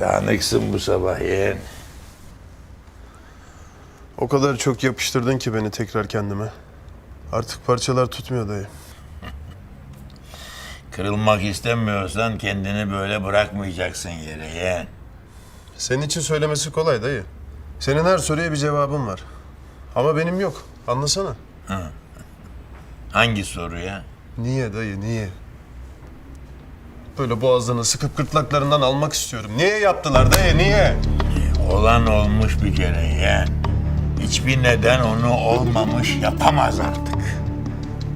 Dağınıksın bu sabah yeğen. O kadar çok yapıştırdın ki beni tekrar kendime. Artık parçalar tutmuyor dayı. Kırılmak istemiyorsan kendini böyle bırakmayacaksın yere yeğen. Senin için söylemesi kolay dayı. Senin her soruya bir cevabın var. Ama benim yok. Anlasana. Hangi soruya? Niye dayı niye? Böyle boğazlarını sıkıp gırtlaklarından almak istiyorum. Niye yaptılar dayı niye? Olan olmuş bir kere yeğen. Hiçbir neden onu olmamış yapamaz artık.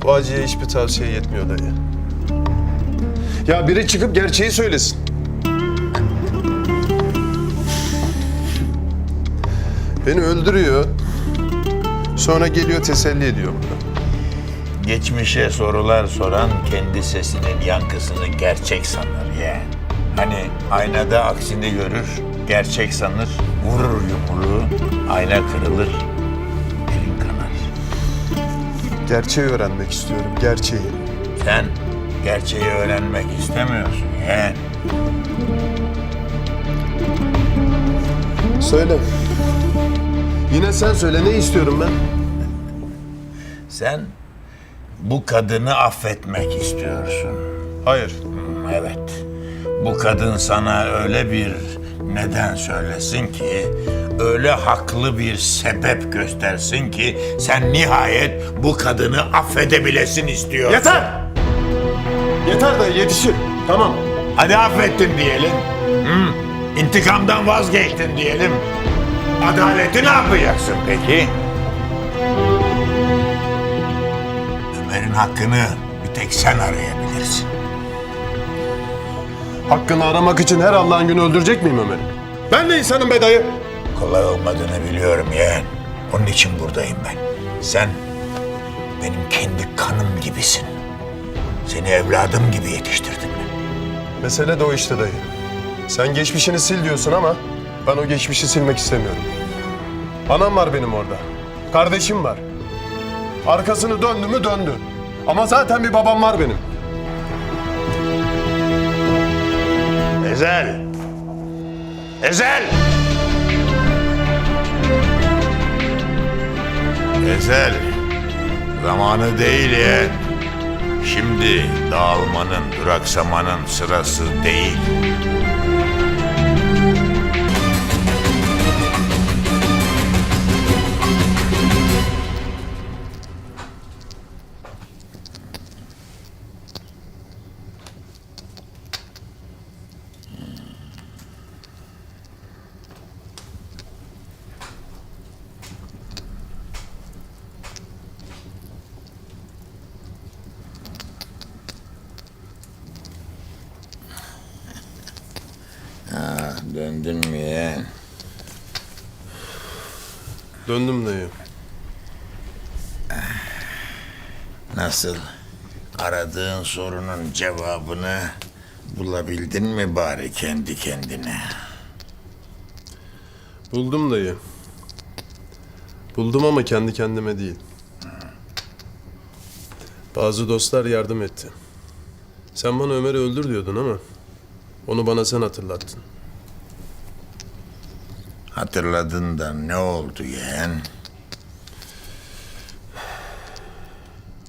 Bu acıya hiçbir tavsiye yetmiyor dayı. Ya biri çıkıp gerçeği söylesin. Beni öldürüyor. Sonra geliyor teselli ediyor burada. Geçmişe sorular soran kendi sesinin yankısını gerçek sanır yeğen. Hani aynada aksini görür, gerçek sanır, vurur yumruğu, ayna kırılır, elin kanar. Gerçeği öğrenmek istiyorum, gerçeği. Sen gerçeği öğrenmek istemiyorsun yeğen. Söyle. Yine sen söyle, ne istiyorum ben? Sen bu kadını affetmek istiyorsun. Hayır. Hmm, Evet. Bu kadın sana öyle bir neden söylesin ki, öyle haklı bir sebep göstersin ki sen nihayet bu kadını affedebilesin istiyorsun. Yeter! Yeter dayı, yetişir. Tamam. Hadi affettin diyelim. Hı? İntikamdan vazgeçtin diyelim. Adaleti ne yapacaksın peki? Ömer'in hakkını bir tek sen arayabilirsin. Hakkını aramak için her Allah'ın günü öldürecek miyim Ömer'i? Ben de insanım be dayı. Kolay olmadığını biliyorum yeğen. Onun için buradayım ben. Sen benim kendi kanım gibisin. Seni evladım gibi yetiştirdim ben. Mesele de o işte dayı. Sen geçmişini sil diyorsun ama ben o geçmişi silmek istemiyorum. Anam var benim orada. Kardeşim var. Arkasını döndü mü döndü. Ama zaten bir babam var benim. Ezel! Ezel! Ezel! Zamanı değil yeğen. Şimdi dağılmanın, duraksamanın sırası değil. Döndün mü yeğen? Döndüm dayı. Nasıl? Aradığın sorunun cevabını bulabildin mi bari kendi kendine? Buldum dayı. Buldum ama kendi kendime değil. Bazı dostlar yardım etti. Sen bana Ömer'i öldür diyordun ama onu bana sen hatırlattın. Hatırladın da ne oldu yeğen?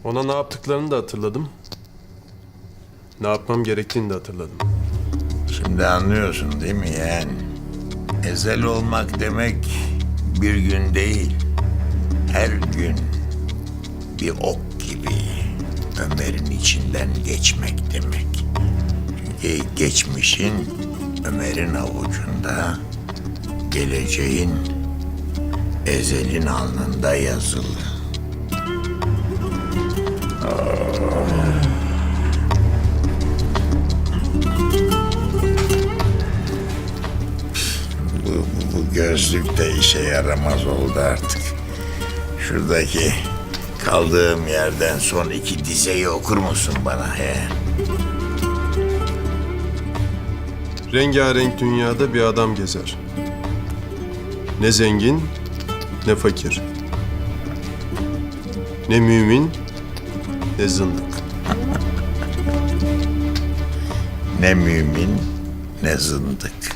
Ona ne yaptıklarını da hatırladım. Ne yapmam gerektiğini de hatırladım. Şimdi anlıyorsun değil mi yeğen? Ezel olmak demek bir gün değil. Her gün bir ok gibi Ömer'in içinden geçmek demek. Çünkü geçmişin Ömer'in avucunda, geleceğin Ezel'in alnında yazılı. Bu, bu, gözlük de işe yaramaz oldu artık. Şuradaki kaldığım yerden son iki dizeyi okur musun bana he? Rengarenk dünyada bir adam gezer. Ne zengin, ne fakir. Ne mümin, ne zındık. Ne mümin ne zındık.